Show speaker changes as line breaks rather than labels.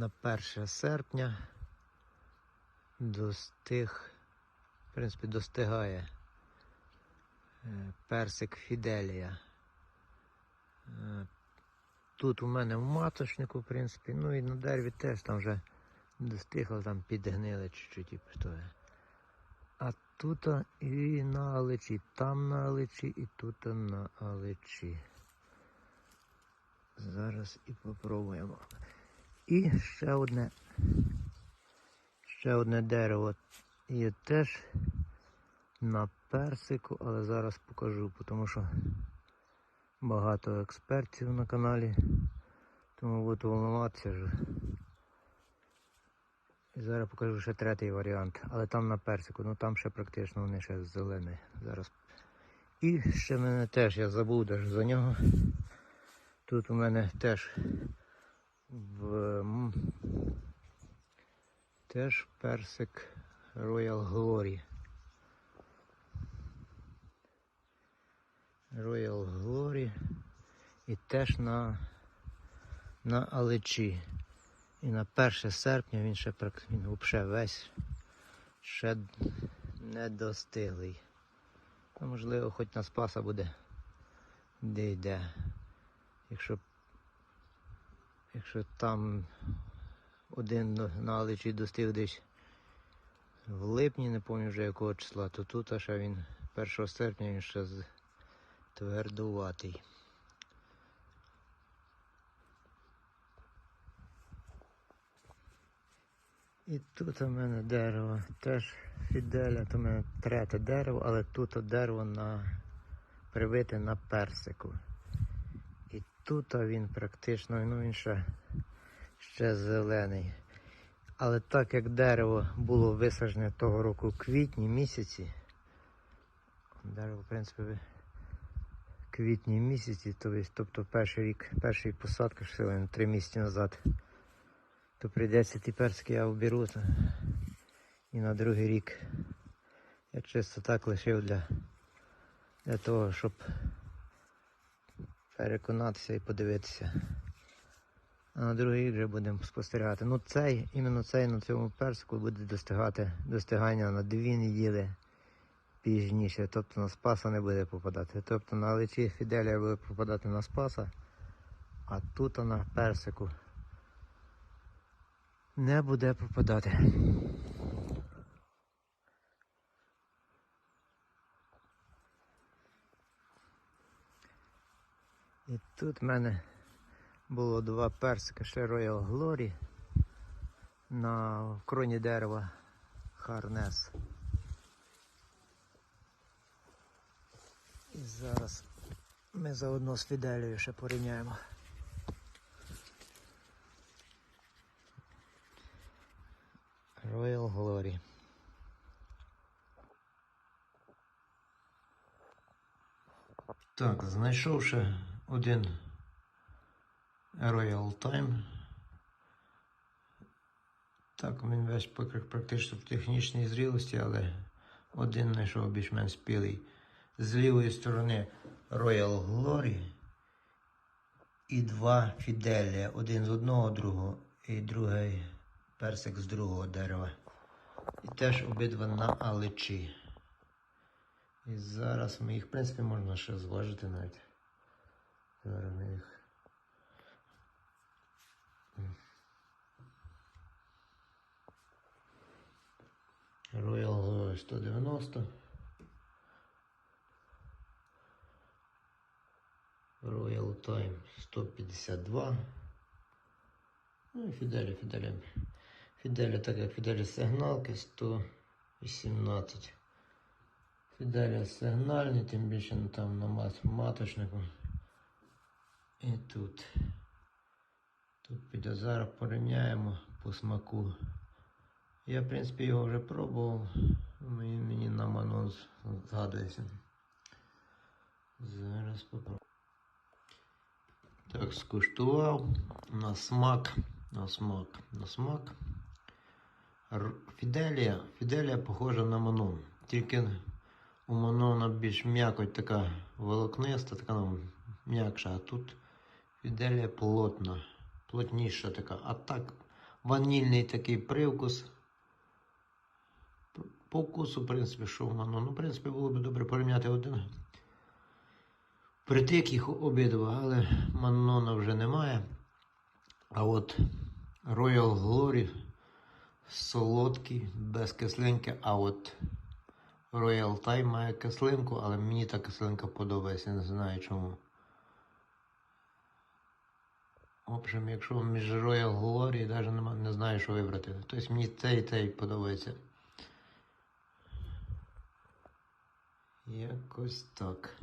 на 1 серпня достиг, в принципі, достигає е, персик Фіделія. Е, Тут у мене в маточнику, в принципі, ну і на дереві теж там вже достигло, там підгнили чуть-чуть і пустое. А тут і на алечі, там на алечі, і тут на алечі. Зараз і попробуємо. І ще одне. Ще одне дерево є теж на персику, але зараз покажу, тому що багато експертів на каналі, тому буду волнуватися. ж. І зараз покажу ще третій варіант, але там на персику, ну там ще практично вони ще зелені. Зараз. І ще мене теж, я забув даже за нього. Тут у мене теж в теж персик Royal Glory. Royal Glory і теж на, на Алечі. І на 1 серпня він ще він взагалі весь ще не достиглий. Ну, можливо, хоч на Спаса буде де йде. Якщо, якщо там один на- на достиг десь в липні, не пам'ятаю вже якого числа, то тут а ще він 1 серпня він ще твердуватий. І тут у мене дерево теж фіделя, то у мене третє дерево, але тут дерево на прибите на персику. Тут він практично, ну він ще, ще зелений. Але так як дерево було висаджене того року в квітні місяці, дерево, в принципі, ви- квітні місяці, тобто перший рік, перший посадка на три місяці назад, то прийдеться ті персики я оберу і на другий рік я чисто так лишив для, для того, щоб переконатися і подивитися. А на рік вже будемо спостерігати. Ну цей, іменно цей на цьому персику буде достигати достигання на дві неділі пізніше. Тобто на Спаса не буде попадати. Тобто на личі Фіделія буде попадати на Спаса, а тут на персику не буде попадати. І тут в мене було два персика ще Royal Glory на кроні дерева Харнес. І зараз ми заодно з Фіделією ще порівняємо. Royal Glory. Так, знайшовши один Royal Time. Так, він весь покр- практично в технічній зрілості, але один знайшов більш-менш спілий. З лівої сторони Royal Glory і два Fidelia. Один з одного другого і другий персик з другого дерева. І теж обидва на аличі. І зараз ми їх, в принципі, можна ще зважити навіть. Зараз ми їх. Royal Glory 190. Royal Time 152. Ну і Фіделі, Фіделі. Фіделі, так як Фіделі сигналки 118. Фіделі сигнальні, тим більше ну, там на мат, маточнику. І тут. Тут піде зараз порівняємо по смаку. Я, в принципі, його вже пробував. Мені, мені на ману з- згадується. Зараз попробую. Так, скуштував на смак, на смак, на смак. Фіделія, Фіделія похожа на ману. Тільки у ману вона більш м'якоть така волокниста, така ну, м'якша, а тут Фіделія плотна, плотніша така. А так ванільний такий привкус. По вкусу, в принципі, що в Манон. Ну, в принципі, було б добре порівняти один. Притик їх обидва, але Маннона вже немає. А от Royal Glory солодкий, без кислинки, а от Royal Time має кислинку, але мені та кислинка подобається, не знаю чому. В общем, якщо між Royal Glory, навіть нема, не знаю, що вибрати. Тобто мені цей і цей подобається. Якось так.